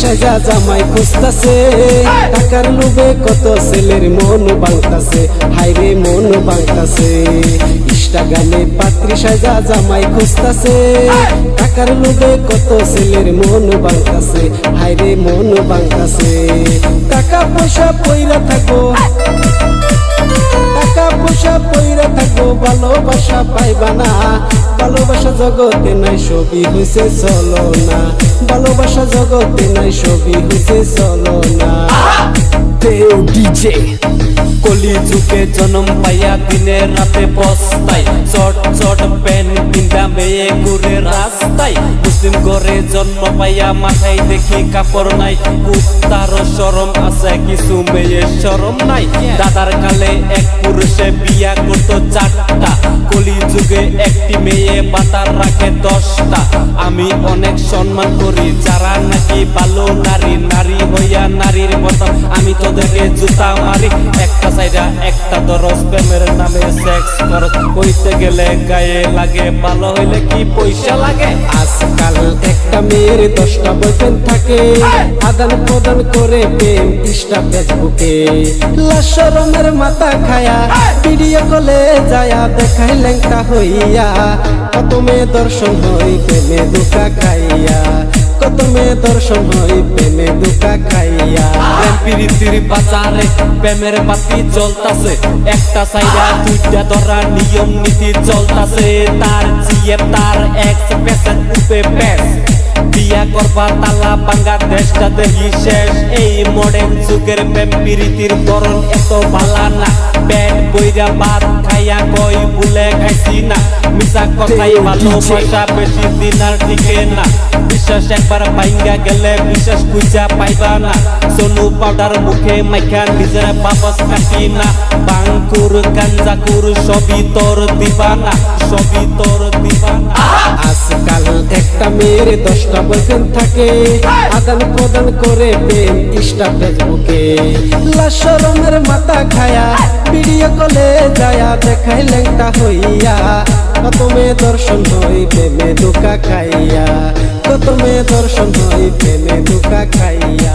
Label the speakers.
Speaker 1: সাজা জামাই খুঁজতাছে, টাকার লোভে কত ছেলের মন বাংতাছে হাইরে মন বাংতাছে ইষ্টাগানে পাত্রি সাজা জামাই খুঁজতাছে, টাকার লোভে কত ছেলের মন বাংতাছে হাইরে মন বাংতাছে টাকা পয়সা পইরা থাকো টাকা পয়সা পইরা ভালোবাসা পাইবা না। ভালোবাসা জগতে নাই, ছবি হইছে চলো না ভালোবাসা জগতে নাই, ছবি হইছে চলো না
Speaker 2: তেও ডিজে
Speaker 3: কলি যুগে জন্ম পাইয়া দিনে রাতে পস্তাই চট চট মেয়ে রাস্তায় মুসলিম ঘরে জন্ম পাইয়া মাথায় দেখি কাপড় নাই। সরম আছে, কিছু মেয়ে সরম নাই। দাদার কালে এক পুরুষে বিয়া করতো চারটা। কলি যুগে একটি মেয়ে বাতার রাখে দশটা। আমি অনেক সম্মান করি, যারা নাকি ভালো নারী হইয়া নারীর মতো আমি তোদেরকে জুতা মারি। একটা সাইডা একটা দরস প্রেমের নামে সেক্স খরচ কইতে গেলে গায়ে লাগে ভালো হইলে কি পয়সা লাগে?
Speaker 1: আজকাল একটা মেয়ের দশটা বয়ফ্রেন্ড থাকে। আদান প্রদান করে প্রেম ইস্টা ফেসবুকে। লাশরমের মাথা খায়া ভিডিও কলে যায়া দেখাই লেংটা হইয়া। কত মেয়ে দর্শন হই প্রেমে দুকা খাইয়া। কত মেয়ে দর্শন হই প্রেম
Speaker 3: প্রীতির বাজারে প্রেমের বাতি জ্বলতাছে। একটা সাইডা দুইটা ধরা নিয়ম নীতি চলতাছে। তার জিয়ে তার এক্স করবা তালা বাংলাদেশটা দেখি শেষ। এই মডার্ন যুগের প্রেম প্রীতির বরণ এত ভালা না। পেট বইরা ভাত খাইয়া কই ভুলে খাইছি না। মিশা কথাই ভালোবাসা বেশি দিন আর টিকে না। বিশ্বাস একবার বাইঙ্গা গেলে বিশ্বাস খুঁজা পাইবা না। সোনু পাউডার মুখে মাইখা নিজের বাপস কাটি না। বাঙ্কুর গাঞ্জাকুর সবই তোর দিবানা। সবই তোর দিবানা।
Speaker 1: আজকাল একটা মেয়ের দশটা বয়ফ্রেন্ড থাকে। আদান প্রদান করে প্রেম ইস্টা ফেসবুকে লাশরমের মাথা খায়া ভিডিও কলে যায়া দেখাই লেংটা হইয়া। কত মেয়ে দর্শন হই প্রেমে দুকা খাইয়া। কত মেয়ে দর্শন হই প্রেমে দুকা খাইয়া।